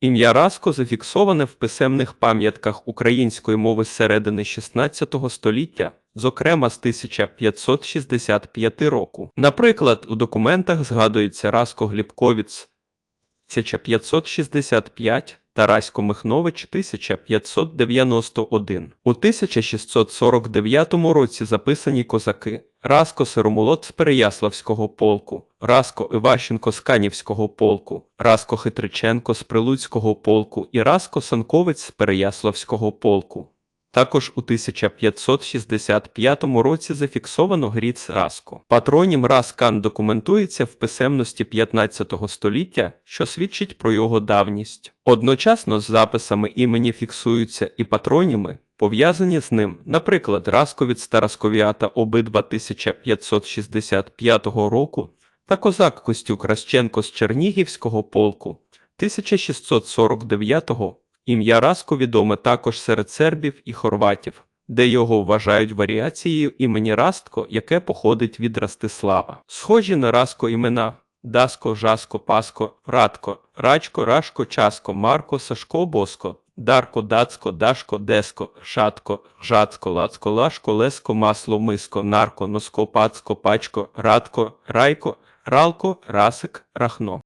Ім'я Раско зафіксоване в писемних пам'ятках української мови з середини XVI століття, зокрема з 1565 року. Наприклад, у документах згадується Раско Глібковіц 1565, Тарасько Михнович 1591. У 1649 році записані козаки Раско Сиромолот з Переяславського полку, Раско Іващенко з Канівського полку, Раско Хитриченко з Прилуцького полку і Раско Санковець з Переяславського полку. Також у 1565 році зафіксовано гріц Раско. Патронім Раскан документується в писемності 15 століття, що свідчить про його давність. Одночасно з записами імені фіксуються і патроніми, пов'язані з ним, наприклад, Расковіць та Расковіата обидва 1565 року та козак Костюк Расченко з Чернігівського полку 1649-го. Ім'я Раско відоме також серед сербів і хорватів, де його вважають варіацією імені Растко, яке походить від Ростислава. Схожі на Раско імена Даско, Жаско, Паско, Радко, Рачко, Рашко, Часко, Марко, Сашко, Боско, Дарко, Дацко, Дашко, Деско, Шатко, Жацко, Лацко, Лашко, Леско, Масло, Миско, Нарко, Носко, Пацко, Пачко, Радко, Райко, Ралко, Расик, Рахно.